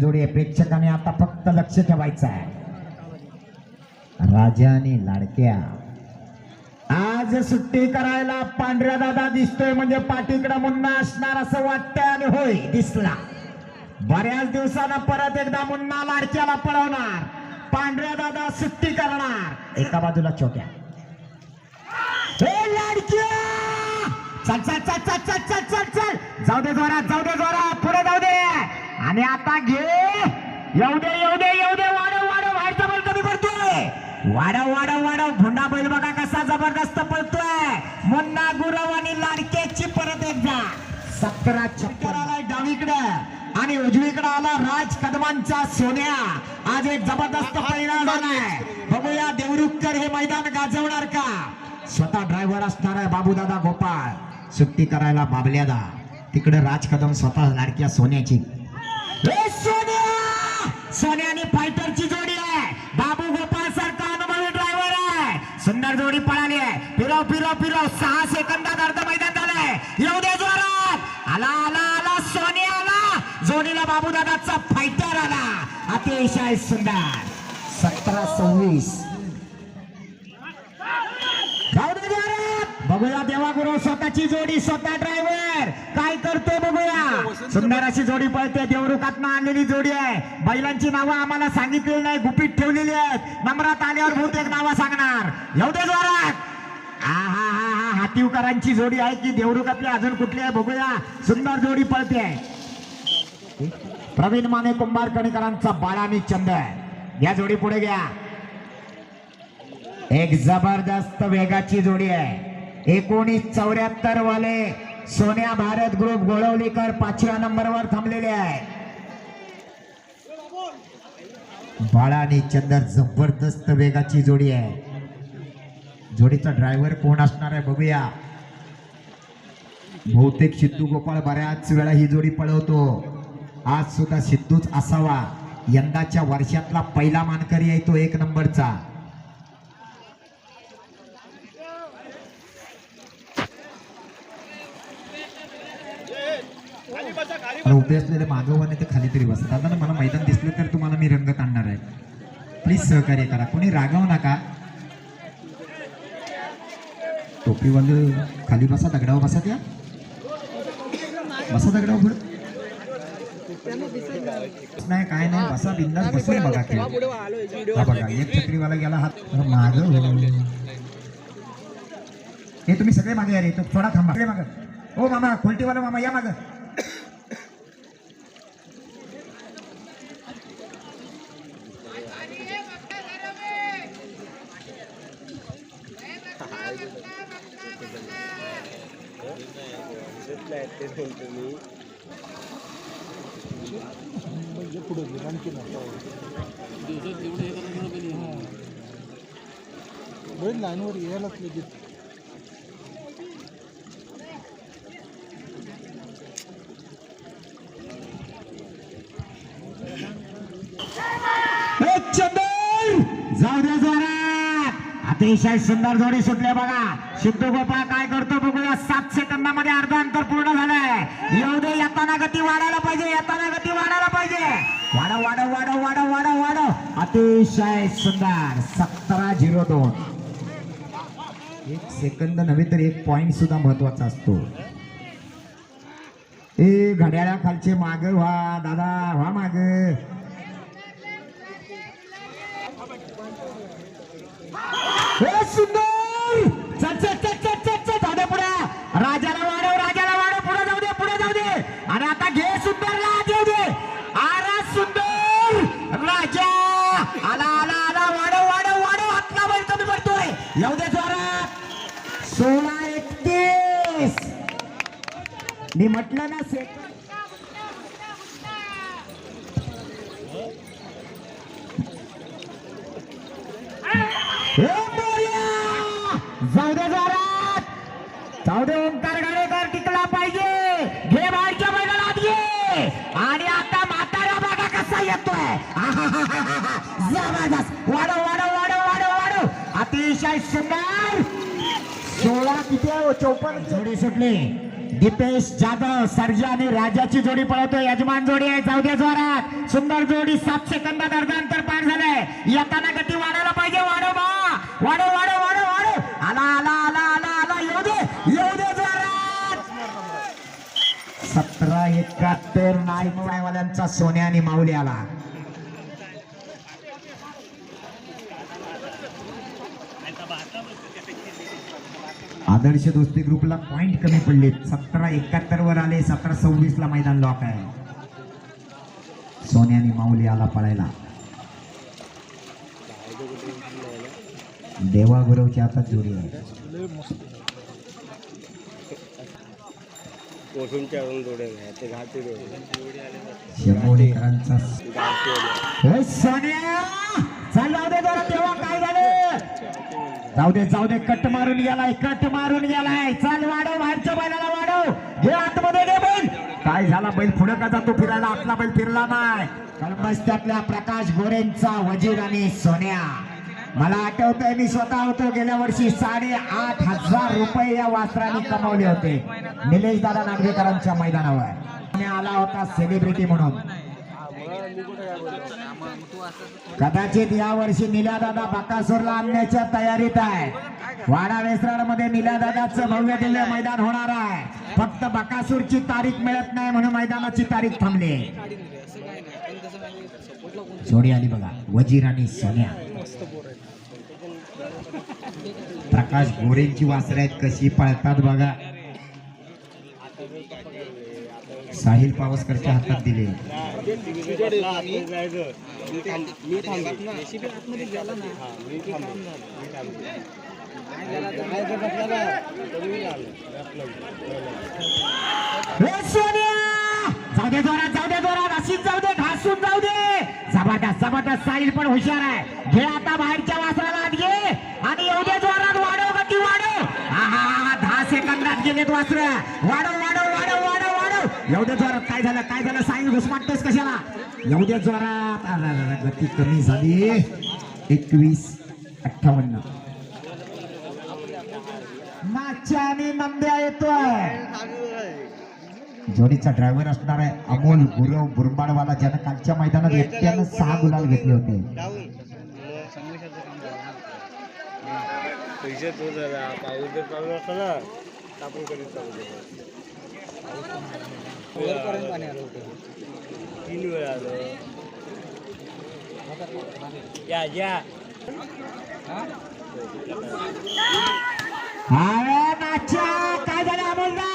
जोडी आहे. प्रेक्षकाने आता फक्त लक्ष ठेवायचं आहे. राजा आणि लाडक्या. आज सुट्टी करायला पांढऱ्या दादा दिसतोय म्हणजे पाठीकडे मुन्ना असणार असं वाटतंय आणि होय दिसला. बऱ्याच दिवसाला परत एकदा मुन्ना लाडक्याला पळवणार. पांढऱ्या दादा सुट्टी करणार. एका बाजूला छोट्या. लाडक्या! चल चल चल चल चल चल चल. जाऊ दे जोरात जाऊ दे जोरात. पुढे जाऊ दे. आणि आता घे. येऊ दे येऊ दे येऊ दे. वाढव वाढव. व्हायचा बल कमी पडतोय. वाढव वाढव वाढव. भुंडा बैल बघा कसा जबरदस्त पळतोय. मुन्ना गुरव आणि लाडक्याची परत एकदा. सतरा छप्पर आलाय डावीकडे. आणि उजवीकडे आला राज कदमांचा सोन्या. आज एक जबरदस्त परिणाम झालाय. बघूया देवरुखकर हे मैदान गाजवणार का? स्वतः ड्रायव्हर असणार आहे बाबूदादा गोपाळ. सुट्टी करायला बाबल्यादा तिकडे राज कदम स्वतः लाडक्या सोन्याची. सोन्या आणि फायटरची जोडी आहे. बाबू गोपाळ सारखा अनुभवी ड्रायव्हर आहे. सुंदर जोडी पळाली आहे. फिरव फिरव फिरव. सहा सेकंदात अर्ध मैदान झालंय. येऊ दे जोरात. आला आला आला. सोन्या आला. जोडीला बाबूदादाचा फायटर आला. अतिशय सुंदर. सतरा सव्वीस. बघूया देवागुरु स्वतःची जोडी स्वतः ड्रायव्हर काय करतो बघूया. सुंदर अशी जोडी पळते. देवरुखातनं आणलेली जोडी आहे. बैलांची नावं आम्हाला सांगितलेली नाही. गुपित ठेवलेली आहेत. नम्रात आल्यावर बहुतेक नावं सांगणार. येऊ दे जोरात. हा हा हा हा. हातीवकरांची जोडी आहे की देवरुखातली अजून कुठली आहे? बघूया. सुंदर जोडी पळते. प्रवीण माने कुंभार कणीकरांचा बाळानी आणि चंद या जोडी पुढे घ्या. एक जबरदस्त वेगाची जोडी आहे. एकोणीस चौऱ्याहत्तर वाले सोन्या भारत ग्रुप गोळवलीकर पाचव्या नंबरवर थांबलेले आहे बाळा आणि चंदर जबरदस्त वेगाची जोडी आहे. जोडीचा ड्रायव्हर कोण असणार आहे बघूया. बहुतेक सिद्धू गोपाळ बऱ्याच वेळा ही जोडी पळवतो. आज सुद्धा सिद्धूच असावा. यंदाच्या वर्षातला पहिला मानकरी आहे तो एक नंबरचा. अरे उभे असलेले मागव आणि ते खाली तरी बसा दादा ना मला मैदान दिसलं तर तुम्हाला मी रंगत आणणार आहे. प्लीज सहकार्य करा. कोणी रागाव नका. टोपीवाले खाली बसा दगडावर बसा त्या. बसा दगडावर पुढे. नाही काय नाही बसा बिंदास बसून बघा खेळ. हा बघा एक चक्रीवाला गेला हात माग हे तुम्ही सगळे मागे या रे तो थोडा थांबा. सगळे माग. ओ मामा खोलटीवाला मामा या माग. करायचे म्हणजे पुढे गेलं. आणखी दिवसात एवढे लाईनवर यायलाच लगेच अतिशय सुंदर जोडी सुटले बघा. सिद्धू गोपाळ काय करतो बघूया. सात सेकंदामध्ये अर्ध अंतर पूर्ण झालंय. येऊ दे येताना गती वाढायला पाहिजे येताना गती वाढायला पाहिजे. वाढव वाढव वाढव वाढव वाढव वाढव. अतिशय सुंदर. सतरा झिरो दोन. एक सेकंद नव्हे तर एक पॉइंट सुद्धा महत्त्वाचा असतो. ए घड्याळा खालचे माग व्हा दादा व्हा माग हे सुंदर! चल चल चल चल चल चल जाऊ दे पुढे. राजाला वाढव राजाला वाढव. पुढे जाऊ दे पुढे जाऊ दे. आणि आता घे सुंदर राज दे. आरा सुंदर! राजा! आला आला आला. वाढव वाढव वाढव. हातला बैल कमी पडतोय. येऊ दे जोरात. सोळा एकतीस. मी म्हटलं ना सेकंड ए मोरया! जाऊ दे जोरात. जाऊ दे ओंकार गाडेकर टिकला पाहिजे. घे बाहेरच्या मैदानात ये आणि आता म्हातारा बघा कसा येतोय? जबरदस्त. वाढव वाढव वाढव वाढव वाढव. अतिशय सुंदर. सोळा किती आहे हो? चौपन्न? जोडी सुटली. दीपेश जाधव सर्जा आणि राजाची जोडी पळवतो यजमान जोडी आहे. जाऊ जोरात. सुंदर जोडी. सात सेकंदात अर्धा अंतर पार झालंय. येताना गती वाढायला पाहिजे. वाढव बा. वाढव वाढव वाढव. ला ला ला ला ला येऊ दे येऊ दे जोरात. सतरा एकाहत्तर नाईकवाल्यांचा सोन्या आणि माऊली आला. आदर्श दोस्ती ग्रुपला पॉइंट कमी पडले सतरा एकाहत्तर वर आले सतरा सव्वीस ला मैदान लॉक आहे. सोन्याने माऊली आला पळायला. देवा गुरवची आता जोडी आहे. सोन्या! चल दे तेव्हा काय झालं? जाऊ दे जाऊ दे कट मारून गेलाय कट मारून गेलाय. चल वाढव बाहेरच्या बैलाला वाढव. घे आतमध्ये घे बैल. काय झाला बैल पुढे का जातो फिरायला? आतला बैल फिरला नाही. त्यातल्या प्रकाश गोरेंचा वजीर आणि सोन्या. मला आठवतंय मी स्वतः होतो गेल्या वर्षी साडे आठ हजार रुपये या वास्त्राने कमावले होते. निलेश दादा नागवेकरांच्या मैदानावर. आला होता सेलिब्रिटी म्हणून. कदाचित या वर्षी निलादादा बाकासूरला आणण्याच्या तयारीत आहे. वाडा वेसराडमध्ये निलादादाचं भव्य दिव्य मैदान होणार आहे. फक्त बकासूरची तारीख मिळत नाही म्हणून मैदानाची तारीख थांबली. जोडी आली बघा वजीर आणि सोन्या. प्रकाश गोरेंची वासरे आहेत कशी पळतात बघा. साहिल पावसकरच्या हातात दिले. जाऊ दे जोरात जाऊ दे जोरात. अशीच जाऊ दे घासून जाऊ दे. जबरदस्त जबरदस्त. साहिल पण हुशार आहे. घे आता बाहेरच्या वासराला आत घे आणि येऊ दे जोरात वाढव गती वाढव हा हा हा दहा केलेत गेलेत वाढव वाढव वाढव वाढव वाढव. एवढ्या जोरात काय झालं काय झालं? साईन घुसमाटतोस कशाला? एवढ्या जोरात. गती कमी झाली. एकवीस अठ्ठावन्न. मागच्या आणि नंद्या येतोय. जोडीचा ड्रायव्हर असणार आहे अमोल गुरव बुरबाडवाला. ज्यानं कालच्या मैदानात एकट्यानं सहा गुलाल घेतले होते. पैसे तो जरा पाऊस जर चालू असता ना तर आपण तीन वेळ आलं या या काय झालं अमोलदा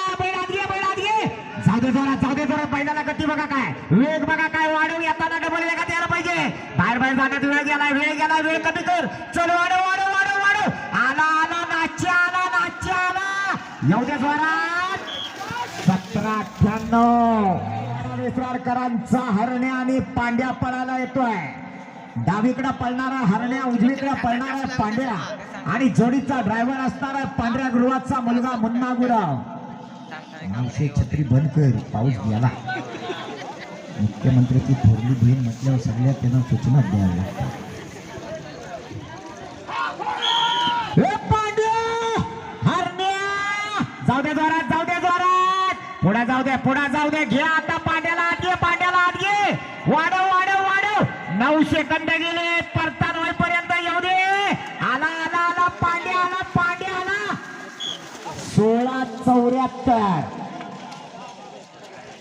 गती बघा काय. वेग बघा काय. वाढव येताना डबल वेगात यायला पाहिजे. बाहेर बाहेर जाण्यात वेळ गेलाय वेळ गेला वेळ कमी कर. चल वाढव. आला येऊ सतरा अठ्ठ्याण्णव विसरारकरांचा हरण्या आणि पांड्या पळायला येतोय. डावीकडे पळणारा हरण्या उजवीकडे पळणारा पांड्या आणि जोडीचा ड्रायव्हर असणारा पांढऱ्या गृहाचा मुलगा मुन्ना गुराव. मावशी छत्री बंद कर. पाऊस गेला. मुख्यमंत्र्याची थोरली बहीण म्हटल्यावर सगळ्या त्यांना सूचना द्याव्या लागतात ए पांड्या हरण्या जाऊ दे जोरात जाऊ दे जोरात पुढे जाऊ दे पुढे जाऊ दे. घे आता पांड्याला आत घे पांड्याला आत घे. वाढव वाढव वाढव. नऊ सेकंद गेले परतान होईपर्यंत येऊ दे. आला आला आला पांड्या आला पांड्या आला. सोळा चौऱ्याहत्तर.